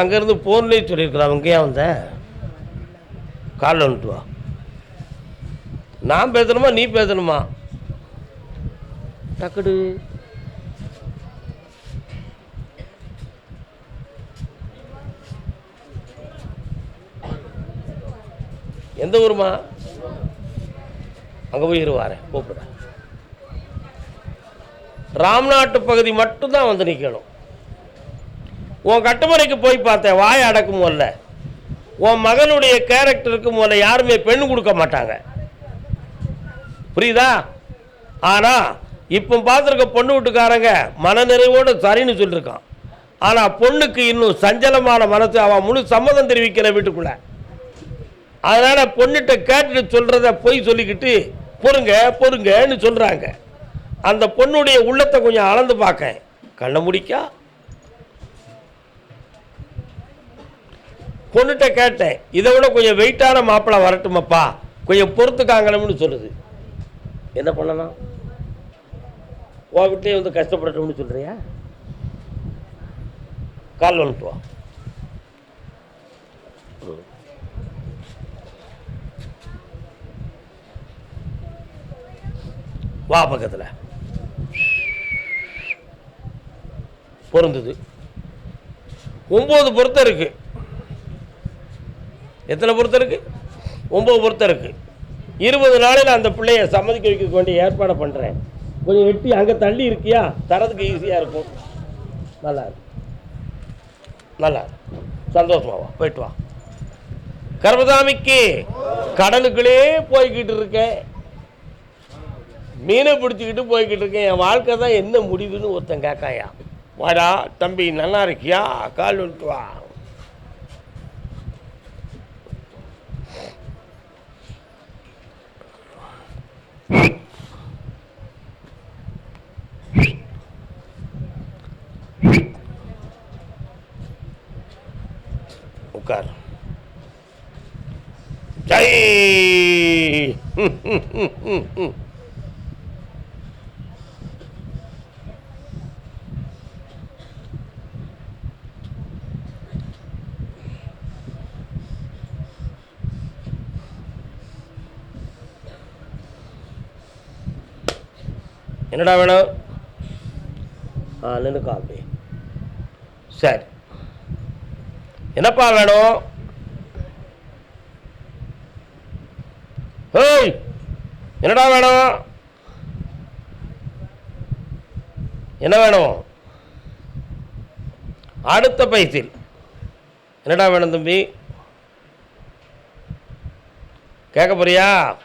அங்கேருந்து ஃபோன்லேயே சொல்லியிருக்கலாம் அவங்க ஏன் வந்த? காலில் வந்துட்டு வா. நான் பேசணுமா நீ பேசணுமா? டக்குடு எந்த ஊருமா? அங்கே போய் இருவாரேன் கூப்பிடுறேன் ராம்நாட்டு பகுதி மட்டும்தான் வந்து நிற்கணும் உன் கட்டுமுறைக்கு போய் பார்த்தேன் வாயை அடக்கும் போல. உன் மகனுடைய கேரக்டருக்கு முதல்ல யாருமே பெண் கொடுக்க மாட்டாங்க. புரியுதா? ஆனால் இப்போ பார்த்துருக்க பொண்ணு வீட்டுக்காரங்க மனநிறைவோடு சரின்னு சொல்லியிருக்கான் ஆனால் பொண்ணுக்கு இன்னும் சஞ்சலமான மனசு அவன் முழு சம்மதம் தெரிவிக்கிற வீட்டுக்குள்ள. அதனால் பொண்ணுகிட்ட கேட்டுட்டு சொல்கிறத பொய் சொல்லிக்கிட்டு பொறுங்க பொறுங்கன்னு சொல்கிறாங்க அந்த பொண்ணுடைய உள்ளத்தை கொஞ்சம் அளந்து பார்க்க. கண்ணை முடிக்கா பொண்ணுகிட்ட கேட்டேன் இதை விட கொஞ்சம் வெயிட்டான மாப்பிள்ளை வரட்டுமாப்பா. கொஞ்சம் பொறுத்துக்காங்கணும்னு சொல்லுது. என்ன பண்ணலாம்? உன் வீட்லேயே வந்து கஷ்டப்படட்டும்னு சொல்கிறியா கால் வந்துட்டு வா. வா பக்கத்தில். பொருந்தது. ஒம்பது பொருத்தம் இருக்குது எத்தனை பொருத்தம் இருக்குது ஒம்பது பொருத்தம் இருக்குது இருபது நாளில் அந்த பிள்ளைய சம்மதிக்க வைக்க வேண்டிய ஏற்பாடை பண்ணுறேன் கொஞ்சம் வெட்டி அங்கே தள்ளி இருக்கியா? தரதுக்கு ஈஸியாக இருக்கும். நல்லா நல்லா சந்தோஷமாவா வா. போயிட்டு வா. கர்மசாமிக்கு கடலுக்குள்ளே போய்கிட்டு இருக்கேன். மீனை பிடிச்சிக்கிட்டு போய்கிட்டு இருக்கேன். என் வாழ்க்கை தான் என்ன முடிவுன்னு ஒருத்தன் கேட்காயா. வாடா தம்பி நல்லா இருக்கியா? கால் விட்டு வா உட்கார் ஜெய் என்னடா வேணும்? ஆ நின்று காப்பி சரி. என்னப்பா வேணும்? ஹேய் என்னடா வேணும்? என்ன வேணும்? அடுத்த பைத்தில் என்னடா வேணும் தம்பி? கேட்க போறியா?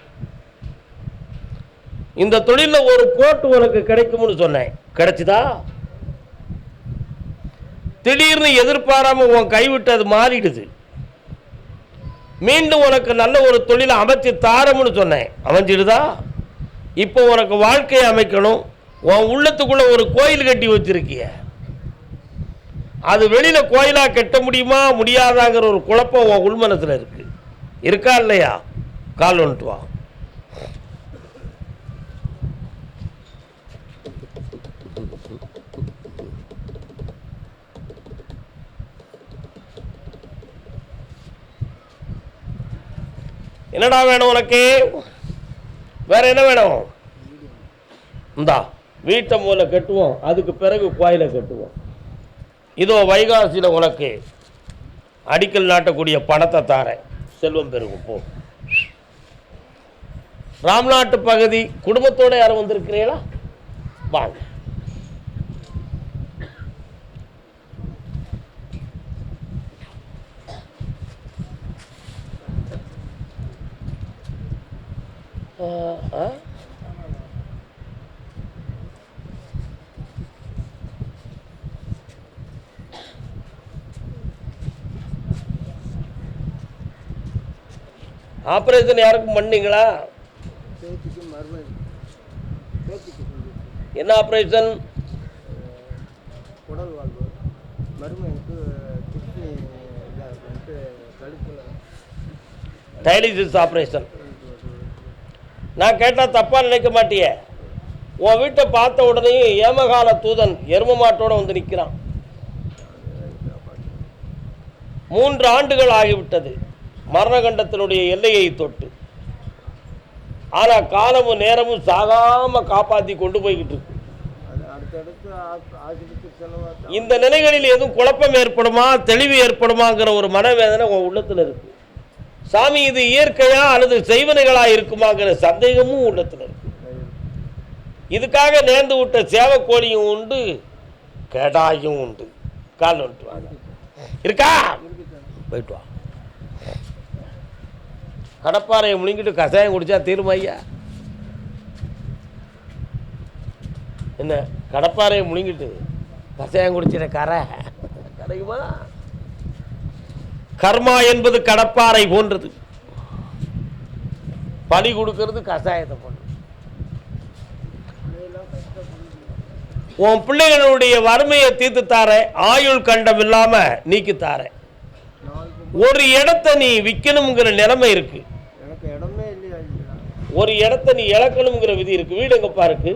இந்த தொழிலில் ஒரு கோட்டு உனக்கு கிடைக்கும்னு சொன்னேன். கிடைச்சுதா? திடீர்னு எதிர்பாராம உன் கைவிட்டு அது மாறிடுது. மீண்டும் உனக்கு நல்ல ஒரு தொழிலை அமைச்சு தாரம்னு சொன்னேன். அமைஞ்சிடுதா? இப்போ உனக்கு வாழ்க்கையை அமைக்கணும். உன் உள்ளத்துக்குள்ள ஒரு கோயில் கட்டி வச்சிருக்கிய. அது வெளியில கோயிலா கட்ட முடியுமா? முடியாதாங்கிற ஒரு குழப்பம் உன் உள்மனத்தில் இருக்கு. இருக்கா இல்லையா? கால் வந்துட்டு வா. என்னடா வேணும் உனக்கு? வேற என்ன வேணும்? இந்தா வீட்டை மூல கட்டுவோம் அதுக்கு பிறகு கோயிலை கட்டுவோம். இதோ வைகாசியில் உனக்கு அடிக்கல் நாட்டக்கூடிய பணத்தை தாரேன். செல்வம் பெருகும் போ. ராம்நாட்டு பகுதி குடும்பத்தோட யாரும் வந்திருக்கிறீங்களா வாங்க. ஆபரேஷன் யாருக்கும் பண்ணீங்களா? என்ன ஆபரேஷன் குடல் வாழ்வு மருமகனுக்கு கிட்னி டயாலிசிஸ் ஆபரேஷன் நான் கேட்டால் தப்பாக நினைக்க மாட்டியே. உன் வீட்டை பார்த்த உடனே ஏமகால தூதன் எரும மாட்டோடு வந்து நிற்கிறான் மூன்று ஆண்டுகள் ஆகிவிட்டது மரணகண்டத்தினுடைய எல்லையை தொட்டு. ஆனால் காலமும் நேரமும் சாகாமல் காப்பாற்றி கொண்டு போய்கிட்டு இருக்கு. இந்த நிலைகளில் எதுவும் குழப்பம் ஏற்படுமா தெளிவு ஏற்படுமாங்கிற ஒரு மனவேதனை உன் உள்ளத்தில் இருக்கு. சாமி இது இயற்கையா அல்லது செய்வனைகளா இருக்குமாங்கிற சந்தேகமும் உள்ளத்தில் இருக்கு. இதுக்காக நேர்ந்து விட்ட சேவக்கோழியும் உண்டு கெடாயும் உண்டு. கால் வந்துட்டு வாங்க. இருக்கா? போயிட்டு வா. கடப்பாறையை முழுங்கிட்டு கஷாயம் குடிச்சா தீருமா ஐயா. என்ன கடப்பாறையை முழுங்கிட்டு கஷாயம் குடிச்சிட கரை? கிடைக்குமா கர்மா என்பது கடப்பாறை போன்றது. பலி கொடுக்கறது கஷாயத்தை போன்றது. உன் பிள்ளைகளுடைய வறுமையை தீர்த்து தாரேன் ஆயுள் கண்டம் இல்லாம நீக்கி நாளைக்கு ஒரு இடத்த நீ விற்கணுங்கிற நிலைமை இருக்கு. ஒரு இடத்த நீ இழக்கணுங்கிற விதி இருக்கு. வீடு எங்கப்பா இருக்கு?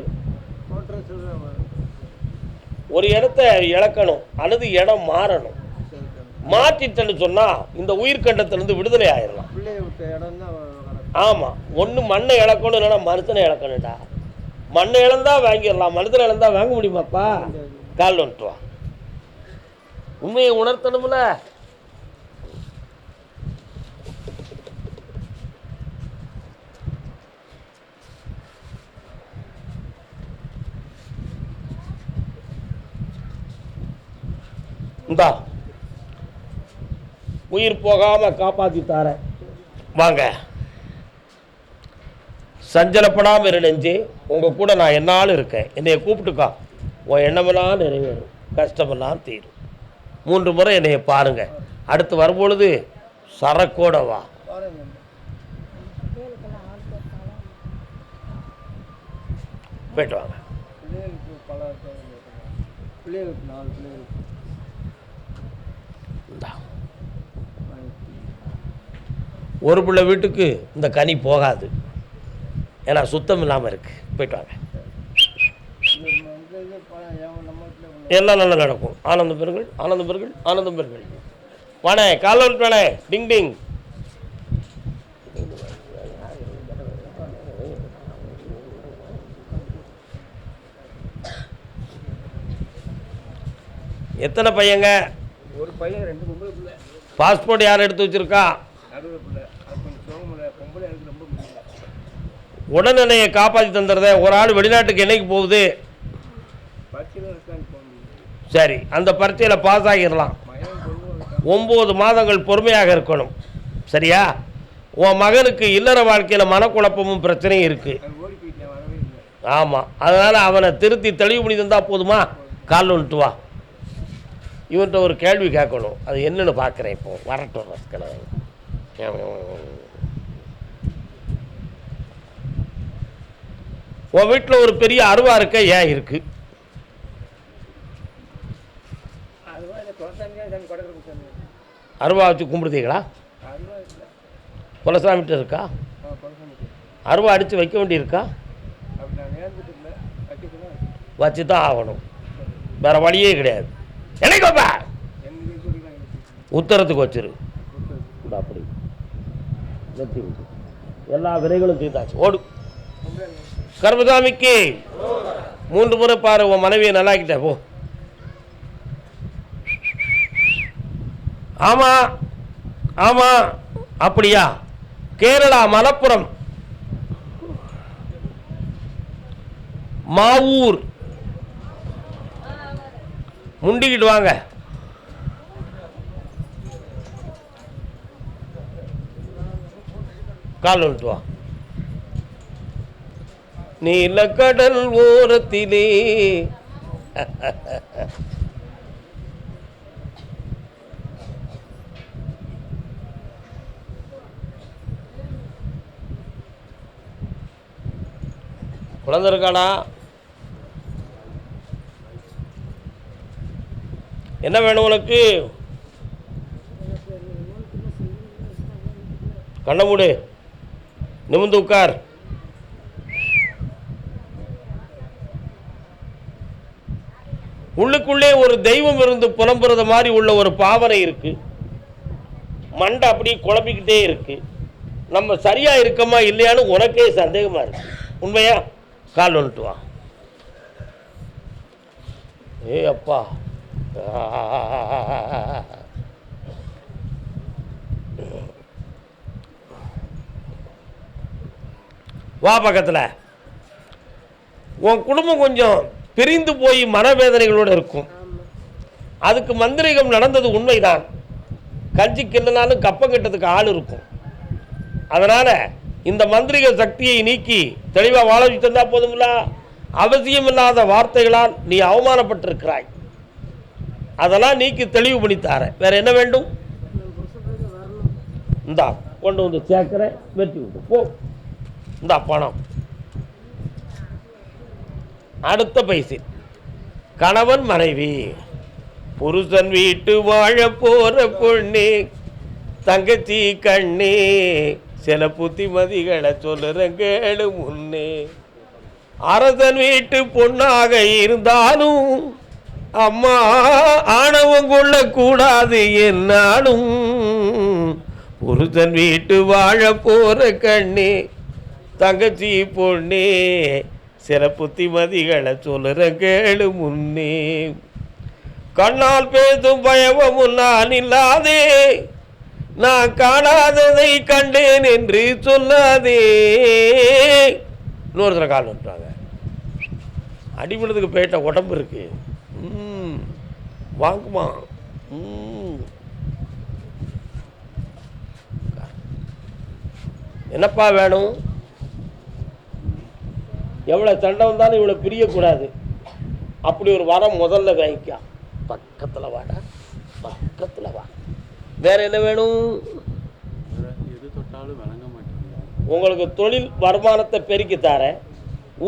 ஒரு இடத்த இழக்கணும். அல்லது இடம் மாறணும். மாற்றிட்டேன்னு சொன்னா இந்த உயிர்கண்டத்திலிருந்து விடுதலை ஆயிடலாம் பிள்ளைய விட்ட இடம் தான் கணக்கு ஆமா. ஒண்ணு மண்ணை இழக்கணும் இல்லைன்னா மனுஷனை இழக்கணும்டா. மண்ணை இழந்தா வாங்கிடலாம் மனுஷனை இழந்தா வாங்க முடியுமாப்பா கால் வந்துட்டு வா உண்மையை உணர்த்தணும்ல. இந்தா. உயிர் போகாமல் காப்பாற்றி தாரேன். வாங்க. சஞ்சலப்படாமல் இரு உங்கள் கூட நான் என்னாலும் இருக்கேன். என்னைய கூப்பிட்டுக்கா. உன் எண்ணமெல்லாம் நிறைவேறும். கஷ்டமெல்லாம் தீரும். மூன்று முறை என்னைய பாருங்க. அடுத்து வரும்பொழுது சரக்கோட வா. போயிட்டு வாங்க பிள்ளைகளுக்கு பல பிள்ளைகளுக்கு நாலு பிள்ளைகளுக்கு இந்தா. வாங்கி. ஒரு பிள்ளை வீட்டுக்கு இந்த கனி போகாது. ஏன்னா சுத்தம் இல்லாமல் இருக்கு. போயிட்டு வாங்க. எல்லாம் நல்லா நடக்கும். ஆனந்தம் பெறுங்கள் ஆனந்தம் பெறுங்கள் ஆனந்தம் பெறுங்கள் வாணே கால் வேணே. டிங் டிங். எத்தனை பையங்க? ஒரு பையன் ரெண்டு பாஸ்போர்ட் யார் எடுத்து வச்சிருக்கா நடுவில் பிள்ளை அது கொஞ்சம் சோகம் இல்லை பொம்பளை எனக்கு ரொம்ப முடியல உடனடியை காப்பாற்றி தந்துடுறதே ஒரு ஆள் வெளிநாட்டுக்கு என்னைக்கு போகுது? சரி அந்த பரீட்சையில் பாஸ் ஆகிடலாம். ஒம்பது மாதங்கள் பொறுமையாக இருக்கணும். சரியா? உன் மகனுக்கு இல்லற வாழ்க்கையில் மனக்குழப்பமும் பிரச்சனையும் இருக்குது ஆமாம் அதனால் அவனை திருத்தி தெளிவு பண்ணி தந்தால் போதுமா? கால் வந்துட்டு வா. இவன்கிட்ட ஒரு கேள்வி கேட்கணும். அது என்னென்னு பார்க்குறேன் இப்போ. வரட்டும் ரஸ்கனை உன் வீட்டில் ஒரு பெரிய அருவா இருக்க? ஏன் சாமி அருவா வச்சு கும்பிடுதீங்களா? குலசாமிகிட்ட இருக்கா? அருவா அடித்து வைக்க வேண்டியிருக்கா? வச்சு தான் ஆகணும். வேற வழியே கிடையாது. என்னைக்கோப்பா உத்தரத்துக்கு வச்சிரு. அப்படி. எல்லா விரைகளும் தீர்த்தாச்சு. ஓடு. கர்மசாமிக்கு மூன்று முறை பாரு உன் மனைவியை நல்லாக்கிட்ட போ. ஆமா ஆமா அப்படியா? கேரளா மலப்புரம். மாவூர். முண்டிக்கிட்டு வாங்க. கால் வந்துட்டு வா. நீலக்கடல் ஓரத்திலே. குழந்த இருக்காடா? என்ன வேணும் உனக்கு? கண்ண மூடு. நிமிந்து உட்கார். ஒரு தெய்வம் இருந்து புலம்புறது மாதிரி உள்ள ஒரு பாவனை இருக்கு. மண்டை அப்படியே குழப்பிக்கிட்டே இருக்கு. நம்ம சரியா இருக்கோமா இல்லையான்னு உனக்கே சந்தேகமா இருக்கு. உண்மையா? கால் வந்துட்டு வா. ஏ அப்பா. வா பக்கத்தில். உன் குடும்பம் கொஞ்சம் பிரிந்து போய் மனவேதனைகளோடு இருக்கும். அதுக்கு மந்திரிகம் நடந்தது உண்மைதான். கஞ்சி கிள்ளனாலும் கப்பம் கட்டதுக்கு ஆள் இருக்கும். அதனால் இந்த மந்திரிக சக்தியை நீக்கி தெளிவாக வாழ வச்சு தந்தா போதுமில்ல அவசியமில்லாத வார்த்தைகளால் நீ அவமானப்பட்டிருக்கிறாய். அதெல்லாம் நீக்கி தெளிவு பண்ணி தாரேன் வேற என்ன வேண்டும்? இந்தா கொண்டு வந்து சேர்க்கிற வெட்டி விட்டு போ. இந்தா பணம். அடுத்த பைசி கணவன் மனைவி. புருஷன் வீட்டு வாழ போற பொண்ணு தங்கச்சி கண்ணே சில புத்திமதிகளை சொல்லுறேன் கேளு முன்னே. அரசன் வீட்டு பொண்ணாக இருந்தாலும் அம்மா ஆணவம் கொள்ளக்கூடாது என்னாலும் புருஷன் வீட்டு வாழ போற கண்ணே தங்கச்சி பொண்ணே சில புத்திமதிகளை சொல்லுற கேளு முன்னே. கண்ணால் பேசும் பயமும் நான் இல்லாதே. நான் காணாததை கண்டேன் என்று சொல்லாதே. இன்னொருத்தர கால் வந்துட்டாங்க அடிபடுறதுக்கு போயிட்ட உடம்பு இருக்கு. வாங்குமா? என்னப்பா வேணும்? எவ்வளோ சண்டை வந்தாலும் இவ்வளோ பிரியக்கூடாது. அப்படி ஒரு வரம் முதல்ல வாங்கிக்கா. பக்கத்தில் வாடா பக்கத்தில் வா. வேற என்ன வேணும்? உங்களுக்கு தொழில் வருமானத்தை பெருக்கி தரேன்.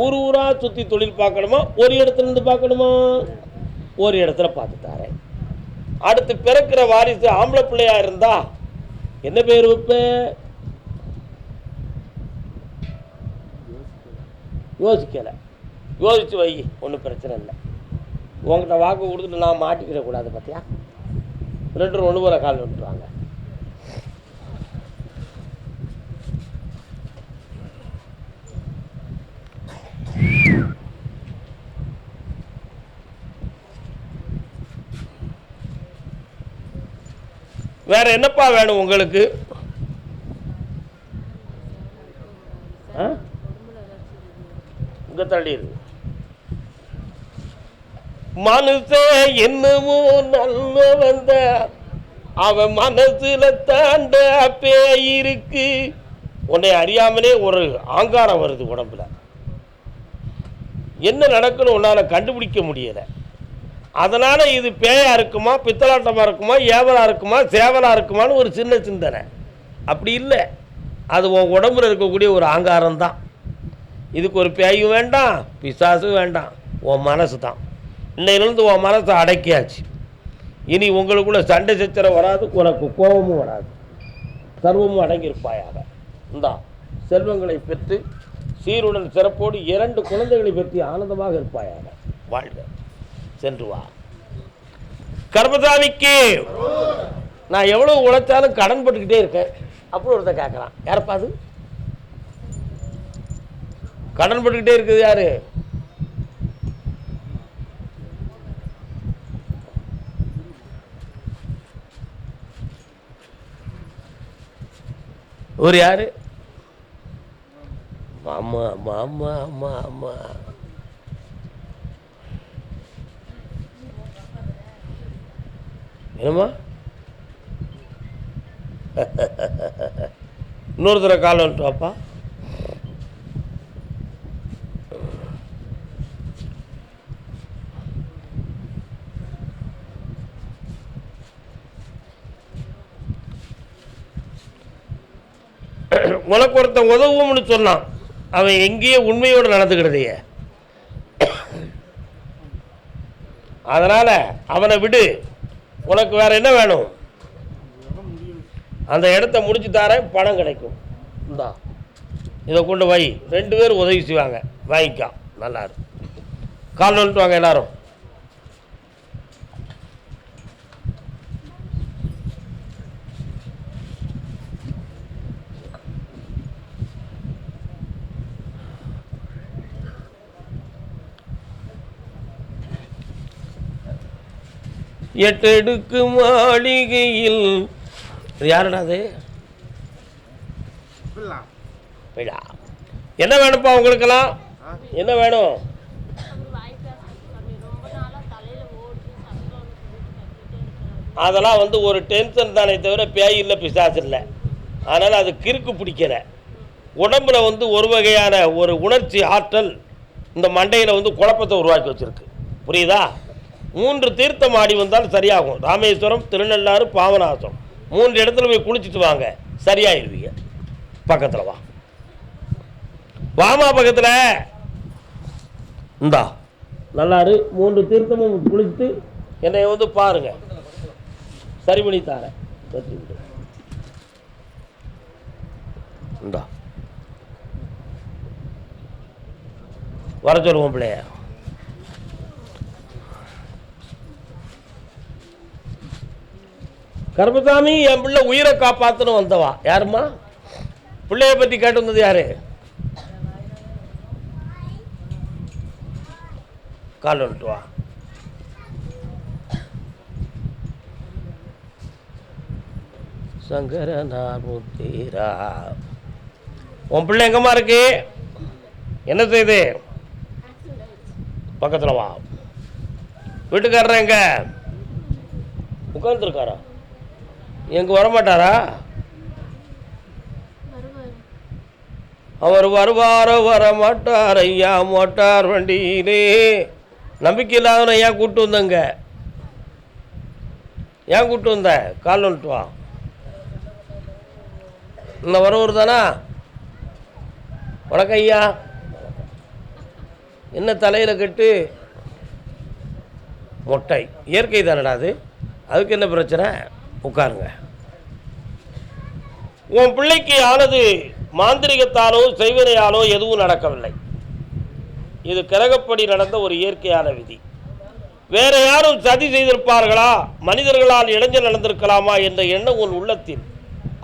ஊர் ஊரா சுற்றி தொழில் பார்க்கணுமா? ஒரு இடத்துல இருந்து பார்க்கணுமா? ஒரு இடத்துல பார்த்து தரேன். அடுத்து பிறக்கிற வாரிசு ஆம்பளை பிள்ளையா இருந்தா என்ன பேர் வைப்ப? யோசிக்கலை. யோசிச்சு வை ஒன்றும் பிரச்சனை இல்லை. உங்கள்கிட்ட வாக்கு கொடுத்துட்டு நான் மாட்டிக்கிடக்கூடாது பார்த்தியா ரெண்டு ஒன்று போகிற கால் விட்டுருவாங்க வேற என்னப்பா வேணும் உங்களுக்கு? ஆ? தள்ளி இருக்கு மனுஷே என்னமோ நல்ல வந்த அவன் மனசுல தாண்ட பேய் இருக்கு. உன்னை அறியாமலே ஒரு ஆங்காரம் வருது உடம்புல. என்ன நடக்குன்னு உன்னால் கண்டுபிடிக்க முடியலை. அதனால் இது பேயா இருக்குமா பித்தலாட்டமாக இருக்குமா ஏவலாக இருக்குமா சேவலாக இருக்குமான்னு ஒரு சின்ன சிந்தனை. அப்படி இல்லை. அது உன் உடம்புல இருக்கக்கூடிய ஒரு ஆங்காரம் தான் இதுக்கு ஒரு பேயும் வேண்டாம் பிசாசும் வேண்டாம். உன் மனசு தான் இன்னையிலிருந்து உன் மனசை அடக்கியாச்சு. இனி உங்களுக்குள்ள சண்டை சச்சரவு வராது உனக்கு கோபமும் வராது. சர்வமும் அடங்கியிருப்பாயாக. இந்தா செல்வங்களை பெற்று சீருடன் சிறப்போடு இரண்டு குழந்தைகளை பற்றி ஆனந்தமாக இருப்பாயாக. வாழ்க. சென்று வா. கர்மசாமிக்கு! நான் எவ்வளோ உழைச்சாலும் கடன் பட்டுக்கிட்டே இருக்கேன். அப்புறம் ஒருத்தன் கேட்குறான். யாரப்பா அது? கடன் பட்டுக்கிட்டே இருக்குது யாரு? ஒரு யாரு? மாமா மாமா மாமா என்னம்மா? இன்னொரு தடவை கால் வந்துட்டு வாப்பா உனக்கு ஒருத்தன் உதவும்னு சொன்னான். அவன் எங்கேயோ உண்மையோடு நடந்துக்கிறதையே அதனால் அவனை விடு. உனக்கு வேறு என்ன வேணும்? அந்த இடத்த முடிச்சு தரேன் பணம் கிடைக்கும். இந்தா. இதை கொண்டு வை. ரெண்டு பேரும் உதவி செய்வாங்க. வாங்கிக்கா. நல்லா இருக்கும் கால் வந்துட்டு வாங்க எல்லாரும். எட்டெடுக்கு மாளிகையில். யாருடா அது? போயிடா என்ன வேணும்ப்பா உங்களுக்கெல்லாம்? என்ன வேணும்? அதெல்லாம் வந்து ஒரு டென்ஷன் தானே தவிர பேய் இல்லை பிசாசு இல்லை. அதனால் அது கிறுக்கு பிடிக்கல. உடம்புல வந்து ஒரு வகையான ஒரு உணர்ச்சி ஆற்றல் இந்த மண்டையில் வந்து குழப்பத்தை உருவாக்கி வச்சிருக்கு. புரியுதா? மூன்று தீர்த்தம் ஆடி வந்தால் சரியாகும். ராமேஸ்வரம் திருநள்ளாறு பாவநாசம். மூன்று இடத்துல போய் குளிச்சுட்டு வாங்க. சரியாயிருவீங்க. பக்கத்தில் வா. வாமா பக்கத்தில். இந்தா. நல்லாரு. மூன்று தீர்த்தமும் குளித்து என்னை வந்து பாருங்க. சரி பண்ணி தாரேன் இந்தா. வர சொல்லுவோம் பிள்ளைய. கருப்பசாமி என் பிள்ளை உயிரை காப்பாத்துன்னு வந்தவா. யாரும்மா? பிள்ளைய பற்றி கேட்டு வந்தது யாரு? கால் வந்துட்டு வா. சங்கரனார் உன் பிள்ளை எங்கம்மா இருக்கு? என்ன செய்யுது பக்கத்தில் வா. வீட்டுக்காரர் எங்க? உட்கார்ந்துருக்காரா? எங்கே வரமாட்டாரா? அவர் வருவாரோ வர மாட்டார் ஐயா மோட்டார் வண்டியிலே. நம்பிக்கை இல்லாதவனை ஏன் கூப்பிட்டு வந்தங்க? ஏன் கூப்பிட்டு வந்த? கால் வந்துட்டு வா. இன்னும் வரவர் தானா? வணக்கம் ஐயா. என்ன தலையில் கட்டு? மொட்டை. இயற்கை தானடா அது. அதுக்கு என்ன பிரச்சனை? உட்காருங்க. உன் பிள்ளைக்கு ஆனது மாந்திரிகத்தாலோ செய்வினையாலோ எதுவும் நடக்கவில்லை. இது கிரகப்படி நடந்த ஒரு இயற்கையான விதி. வேற யாரும் சதி செய்திருப்பார்களா? மனிதர்களால் இளைஞர் நடந்திருக்கலாமா என்ற எண்ணம் உன் உள்ளத்தில்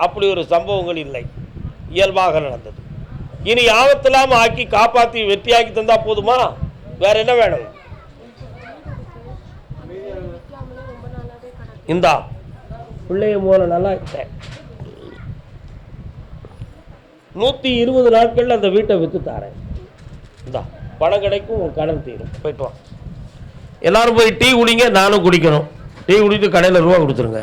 அப்படி ஒரு சம்பவங்கள் இல்லை. இயல்பாக நடந்தது. இனி ஆபத்தில்லாமல் ஆக்கி காப்பாற்றி வெற்றியாக்கி தந்தால் போதுமா? வேற என்ன வேணும்? இந்தா பிள்ளைய போல நல்லா நூற்றி இருபது நாட்களில் அந்த வீட்டை விற்று தாரேன். இந்தா பணம் கிடைக்கும் உன் கடன் தீரும். போயிட்டு வா. எல்லாரும் போய் டீ குடிங்க நானும் குடிக்கணும். டீ குடித்து கடையில் ரூபா கொடுத்துருங்க.